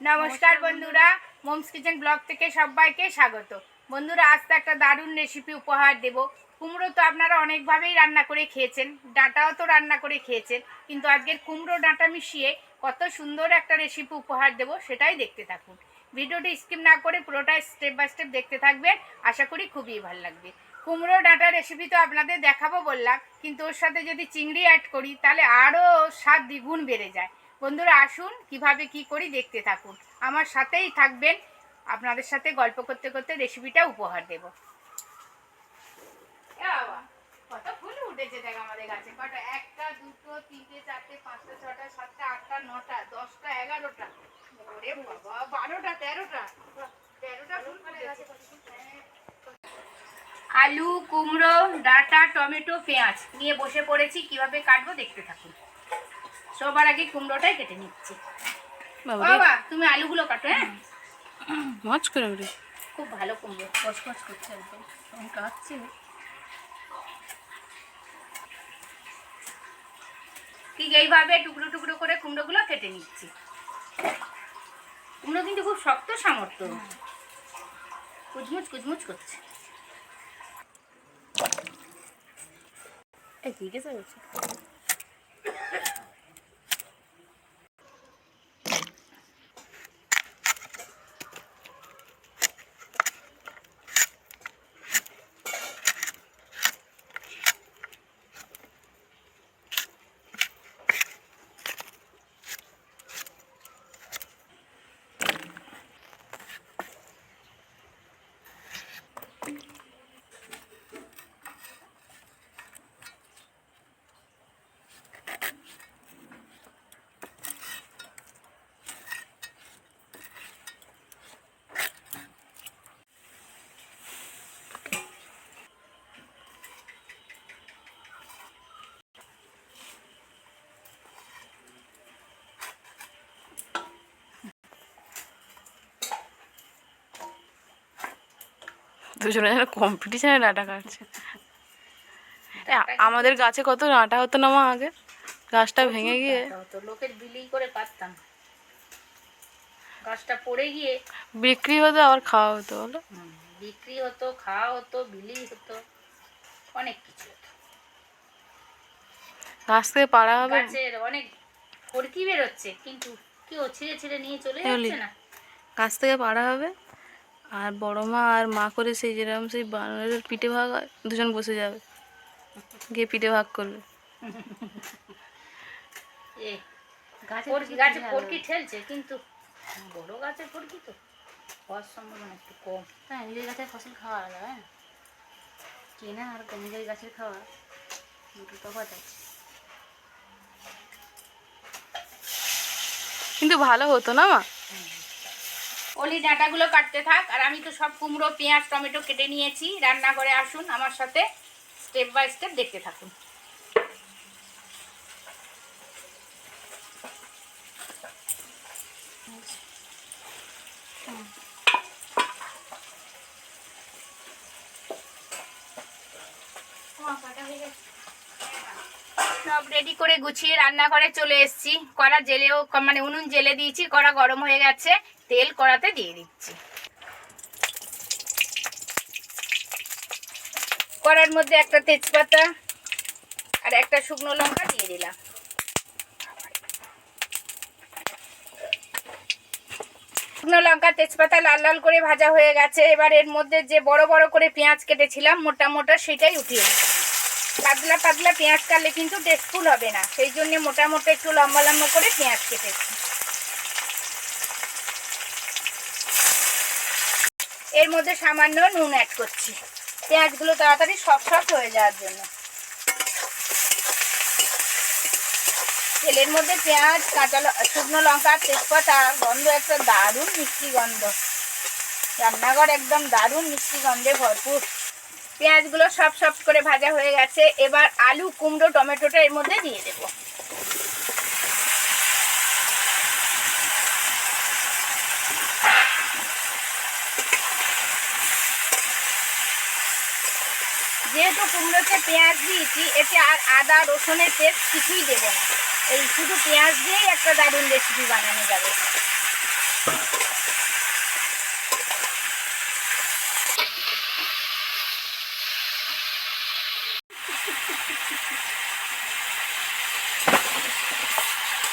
নমস্কার বন্ধুরা, moms kitchen blog থেকে সবাইকে স্বাগত। বন্ধুরা আজ তো একটা দারুণ রেসিপি উপহার দেব। কুমড়ো তো আপনারা অনেকভাবেই রান্না করে খেয়েছেন, ডাঁটাও তো রান্না করে খেয়েছেন, কিন্তু আজকের কুমড়ো ডাঁটা মিশিয়ে কত সুন্দর একটা রেসিপি উপহার দেব সেটাই দেখতে থাকুন। ভিডিওটি স্কিপ না করে পুরোটা স্টেপ বাই স্টেপ দেখতে থাকবেন, আশা করি খুবই ভালো লাগবে। কুমড়ো ডাঁটা রেসিপি তো আপনাদের দেখাবো বললাম, কিন্তু ওর সাথে যদি চিংড়ি অ্যাড করি, তাহলে আরও স্বাদ দ্বিগুণ বেড়ে যায়। বন্ধুরা আসুন, কীভাবে কি করি দেখতে থাকুন। আমার সাথেই থাকবেন। আপনাদের সাথে গল্প করতে করতে রেসিপিটা উপহার দেব। আমাদের কটা? একটা, দুটো, তিনটে, চারটে, পাঁচটা, ছটা, সাতটা, আটটা, নটা, দশটা, এগারোটা। বারোটা, তেরোটা। আলু, কুমড়ো, ডাঁটা, টমেটো, পেঁয়াজ নিয়ে বসে পড়েছি। কীভাবে কাটবো দেখতে থাকুন। সবার আগে কুমড়োটাই কেটে নিচ্ছি। বাবা তুমি আলুগুলো কাটো হ্যাঁ? মাছ করে রে খুব ভালো কুমড়ো কচকচ করছে একদম। আমি কাটছি। ঠিক এইভাবে টুকরো টুকরো করে কুমড়োগুলো কেটে নিচ্ছি। কুমড়ো কিন্তু খুব শক্ত সামর্থ্য। কুচমুচ কুচমুচ করছে। এই কি দুজনে যেন কম্পিটিশনে ডাটা কাটছে আমাদের গাছে কত ডাঁটা হতো না মা আগে? গাছটা ভেঙে গিয়ে। লোকের বিলি করে পারতাম। গাছটা পড়ে গিয়ে। বিক্রি হতো আবার খাওয়া হতো বলো। বিক্রি হতো খাওয়া হতো বিলি হতো অনেক কিছু হতো। গাছ থেকে পাড়া হবে। গাছের অনেক ফড়কি বেরোচ্ছে কিন্তু কি ছিঁড়ে ছিঁড়ে নিয়ে চলে। যাচ্ছে না। গাছ থেকে পাড়া হবে। আর বড় মা আর মা করে সেই যেরকম সেই বানরের পিঠে ভাগ হয় দুজন বসে যাবে। গিয়ে পিঠে ভাগ করবে। গাছে ঠেলছে কিন্তু বড় গাছের ফড়কি তো। হওয়ার সম্ভাবনা একটু কম। হ্যাঁ নিজের গাছের ফসল খাওয়া আলাদা হ্যাঁ। কেনা আর নিজের গাছের খাওয়া দুটো তফাৎ আছে। কিন্তু ভালো হতো না মা? ওলি ডাঁটাগুলো কাটতে থাক, আর আমি তো সব কুমড়ো, পেঁয়াজ, টমেটো কেটে নিয়েছি। রান্না করে আসুন আমার সাথে স্টেপ বাই স্টেপ দেখতে থাকুন সব রেডি করে গুছিয়ে রান্নাঘরে চলে এসেছি। কড়া জেলেও মানে উনুন জেলে দিয়েছি, কড়া গরম হয়ে গেছে, তেল কড়াতে দিয়ে দিচ্ছি। কড়ার মধ্যে একটা তেজপাতা আর একটা শুকনো লঙ্কা দিয়ে দিলাম। শুকনো লঙ্কা, তেজপাতা লাল লাল করে ভাজা হয়ে গেছে। এবার এর মধ্যে যে বড় বড় করে পেঁয়াজ কেটেছিলাম, মোটা মোটা সেটাই উঠিয়ে দিচ্ছি পাতলা পাতলা পেঁয়াজ কাটলে কিন্তু টেস্টফুল হবে না। সেই জন্য মোটা মোটা একটু লম্বা লম্বা করে পেঁয়াজ কেটেছি। এর মধ্যে সামান্য নুন অ্যাড করছি। পেঁয়াজগুলো তাড়াতাড়ি সফট সফট হয়ে যাওয়ার জন্য। তেলের মধ্যে পেঁয়াজ, কাঁচা শুকনো লঙ্কা, তেজপাতা, গন্ধ একটা দারুণ মিষ্টি গন্ধ। রান্নাঘর একদম দারুণ মিষ্টি গন্ধে ভরপুর। পেঁয়াজগুলো সব সব করে ভাজা হয়ে গেছে। এবার আলু, কুমড়ো, টমেটোটা এর মধ্যে দিয়ে দেবো। যেহেতু কুমড়োতে পেঁয়াজ দিয়েছি, এতে আর আদা, রসুনের পেস্ট কিছুই দেবো না। এই শুধু পেঁয়াজ দিয়েই একটা দারুণ রেসিপি বানানো যাবে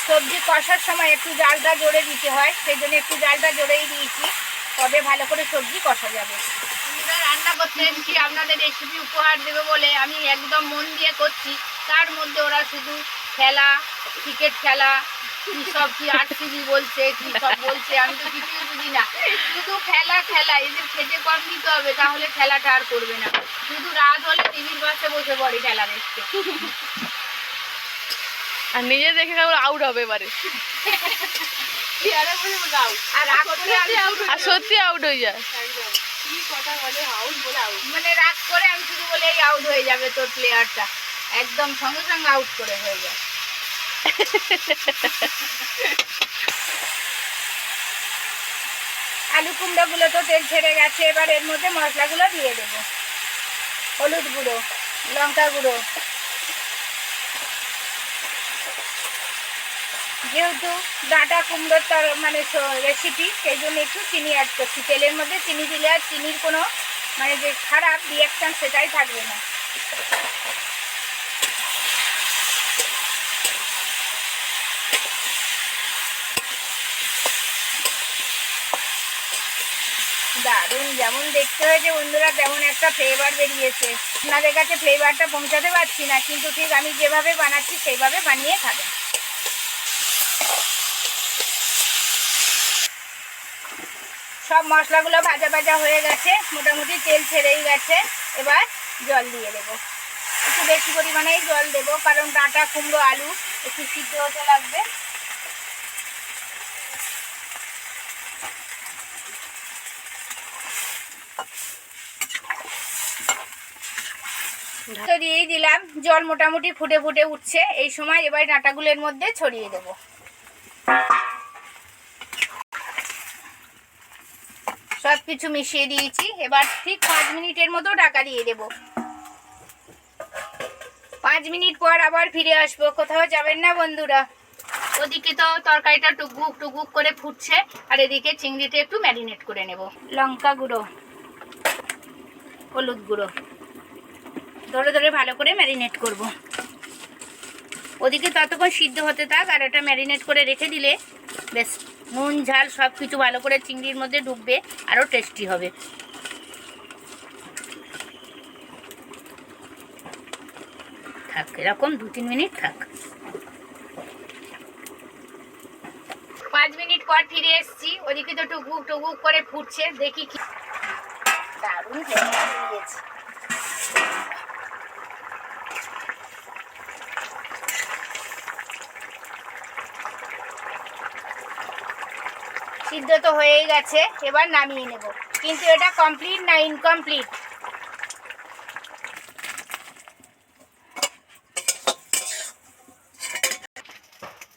সবজি কষার সময় একটু জালটা জোরে দিতে হয় সেই জন্য একটু জালটা জোরেই দিয়েছি। তবে ভালো করে সবজি কষা যাবে। রান্না করতে এসেছি, আপনাদের রেসিপি উপহার দেবে বলে আমি একদম মন দিয়ে করছি। তার মধ্যে ওরা শুধু খেলা ক্রিকেট খেলা, কি সব, কি আরসিবি বলছে, কি সব বলছে, আমি তো কিছুই বুঝি না। শুধু খেলা খেলা, এদের খেতে কম দিতে হবে, তাহলে খেলাটা আর করবে না। শুধু রাত হলে টিভির পাশে বসে পড়ে খেলা দেখতে। আর নিজে দেখে কেবল আউট হবে এবারে। আর সত্যি আউট হয়ে যায়। মানে রাগ করে আমি শুধু বলেই আউট হয়ে যাবে তোর প্লেয়ারটা একদম সঙ্গে সঙ্গে আউট করে হয়ে যায়। আলু কুমড়োগুলো তো তেল ছেড়ে গেছে এবার এর মধ্যে মশলাগুলো দিয়ে দেবো। হলুদ গুঁড়ো লঙ্কা গুঁড়ো। যেহেতু ডাঁটা কুমড়োর তর মানে রেসিপি সেই জন্য একটু চিনি অ্যাড করছি। তেলের মধ্যে চিনি দিলে আর চিনির কোনো মানে যে খারাপ রিয়াকশান সেটাই থাকবে না। দারুণ, যেমন দেখতে হয়েছে বন্ধুরা, তেমন একটা ফ্লেভার বেরিয়েছে। আপনাদের কাছে ফ্লেভারটা পৌঁছাতে পারছি না, কিন্তু ঠিক আমি যেভাবে বানাচ্ছি, সেইভাবে বানিয়ে খাবেন। সব মশলাগুলো ভাজা ভাজা হয়ে গেছে। মোটামুটি তেল ছেড়েই গেছে। এবার জল দিয়ে দেবো। একটু বেশি পরিমাণেই জল দেবো, কারণ ডাঁটা, কুমড়ো, আলু একটু সিদ্ধ হতে লাগবে। তো দিয়েই দিলাম। জল মোটামুটি ফুটে ফুটে উঠছে। এই সময় এবার ডাঁটাগুলোর মধ্যে ছড়িয়ে দেবো। সব কিছু মিশিয়ে দিয়েছি। এবার ঠিক পাঁচ মিনিটের মতো ঢাকা দিয়ে দেব। পাঁচ মিনিট পর আবার ফিরে আসব। কোথাও যাবেন না বন্ধুরা। ওদিকে তো তরকারিটা টুকবুক টুকবুক করে ফুটছে। আর এদিকে চিংড়িটা একটু ম্যারিনেট করে নেব। লঙ্কা গুঁড়ো, হলুদ গুঁড়ো। ধরে ধরে ভালো করে ম্যারিনেট করব। ওদিকে ততক্ষণ সিদ্ধ হতে থাক আর এটা ম্যারিনেট করে রেখে দিলে বেশ নুন, ঝাল সব কিছু ভালো করে চিংড়ির মধ্যে ঢুকবে, আরও টেস্টি হবে। থাক, এরকম দু তিন মিনিট থাক। পাঁচ মিনিট পর ফিরে এসেছি। ওদিকে তো টুকুক টুকুক করে ফুটছে, দেখি কি দারুণ সিদ্ধ তো হয়েই গেছে, এবার নামিয়ে নেব। কিন্তু এটা কমপ্লিট না ইনকমপ্লিট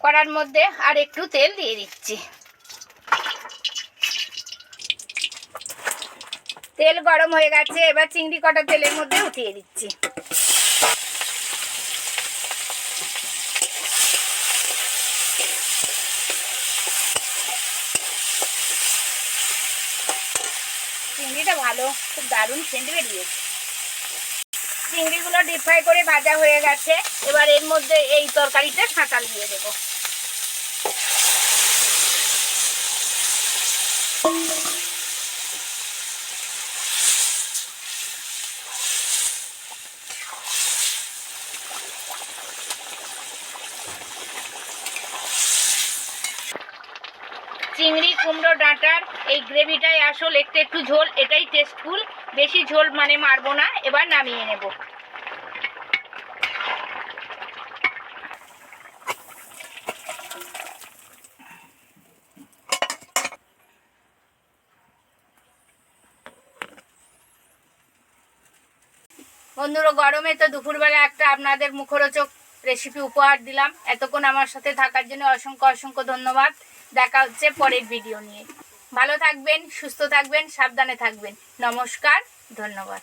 কড়ার মধ্যে আর একটু তেল দিয়ে দিচ্ছি। তেল গরম হয়ে গেছে, এবার চিংড়ি কটা তেলের মধ্যে উঠিয়ে দিচ্ছি চিংড়িটা ভালো খুব দারুণ সেন্ট বেরিয়েছে। চিংড়িগুলো ডিপ ফ্রাই করে ভাজা হয়ে গেছে। এবার এর মধ্যে এই তরকারিটা সাঁতাল দিয়ে দেব। চিংড়ি, কুমড়ো, ডাঁটার এই গ্রেভিটাই আসল একটু একটু ঝোল, এটাই টেস্টফুল বেশি ঝোল মানে মারবো না, এবার নামিয়ে নেব। বন্ধুরা, গরমে তো দুপুরবেলা একটা আপনাদের মুখরোচক রেসিপি উপহার দিলাম। এতক্ষণ আমার সাথে থাকার জন্য অসংখ্য অসংখ্য ধন্যবাদ। দেখা হচ্ছে পরের ভিডিও নিয়ে। ভালো থাকবেন সুস্থ থাকবেন সাবধানে থাকবেন। নমস্কার ধন্যবাদ।